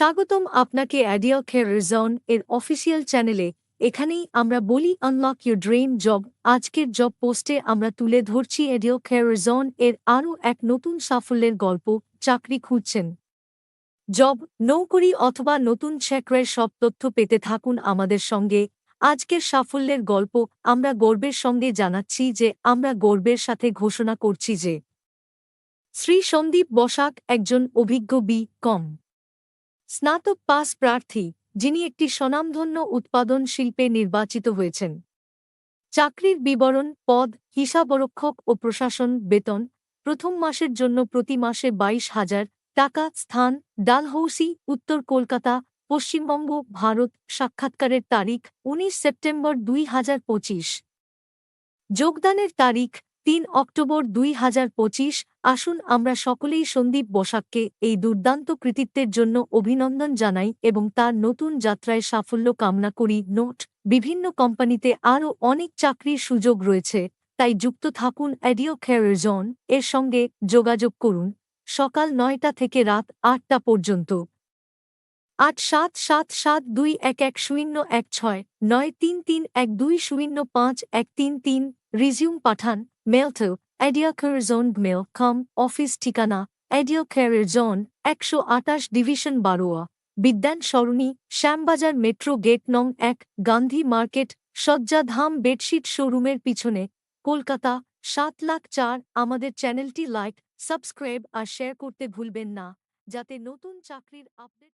স্বাগতম আপনাকে ideal care region এর অফিসিয়াল চ্যানেলে এখানেই আমরা বলি আনলক ইউর ড্রিম জব আজকের জব পোস্টে আমরা তুলে ধরছি কেয়ার রিজন এর আরও এক নতুন সাফল্যের গল্প, চাকরি খুঁজছেন। জব নৌকরি অথবা নতুন চাকরের সব তথ্য পেতে থাকুন আমাদের সঙ্গে। আজকের সাফল্যের গল্প, আমরা গর্বের সঙ্গে জানাচ্ছি যে, আমরা গর্বের সাথে ঘোষণা করছি যে, শ্রী সন্দীপ বসাক একজন অভিজ্ঞ বি কম। স্নাতক পাস প্রার্থী, যিনি একটি স্বনামধন্য উৎপাদন শিল্পে নির্বাচিত হয়েছেন। চাকরির বিবরণ, পদ হিসাবরক্ষক ও প্রশাসন, বেতন, প্রথম মাসের জন্য প্রতি মাসে বাইশ হাজার টাকা, স্থান, ডালহৌসি, উত্তর কলকাতা, পশ্চিমবঙ্গ, ভারত, সাক্ষাৎকারের তারিখ, উনিশ সেপ্টেম্বর দুই হাজার পঁচিশ। যোগদানের তারিখ তিন অক্টোবর দুই হাজার পঁচিশ, আসুন আমরা সকলেই সন্দীপ বসাককে এই দুর্দান্ত কৃতিত্বের জন্য অভিনন্দন জানাই এবং তার নতুন যাত্রায় সাফল্য কামনা করি। নোট, বিভিন্ন কোম্পানিতে আরও অনেক চাকরির সুযোগ রয়েছে, তাই যুক্ত থাকুন অ্যাডিও জন, এর সঙ্গে যোগাযোগ করুন, সকাল নয়টা থেকে রাত আটটা পর্যন্ত। আট সাত সাত সাত দুই এক এক শূন্য এক ছয়, নয় তিন তিন এক দুই শূন্য পাঁচ এক তিন তিন resume Pathaan mail to idea care zone mail com office ঠিকানা আইডিয়া কেয়ার জোন একশো আটাশ ডিভিশন বারোয়া, বিদ্যান সরণি, শ্যামবাজার মেট্রো গেট নং এক, গান্ধী মার্কেট সজ্জাধাম বেডশিট শোরুমের পিছনে, কলকাতা, সাত লাখ চার, আমাদের চ্যানেলটি লাইক সাবস্ক্রাইব আর শেয়ার করতে ভুলবেন না, যাতে নতুন চাকরির আপডেট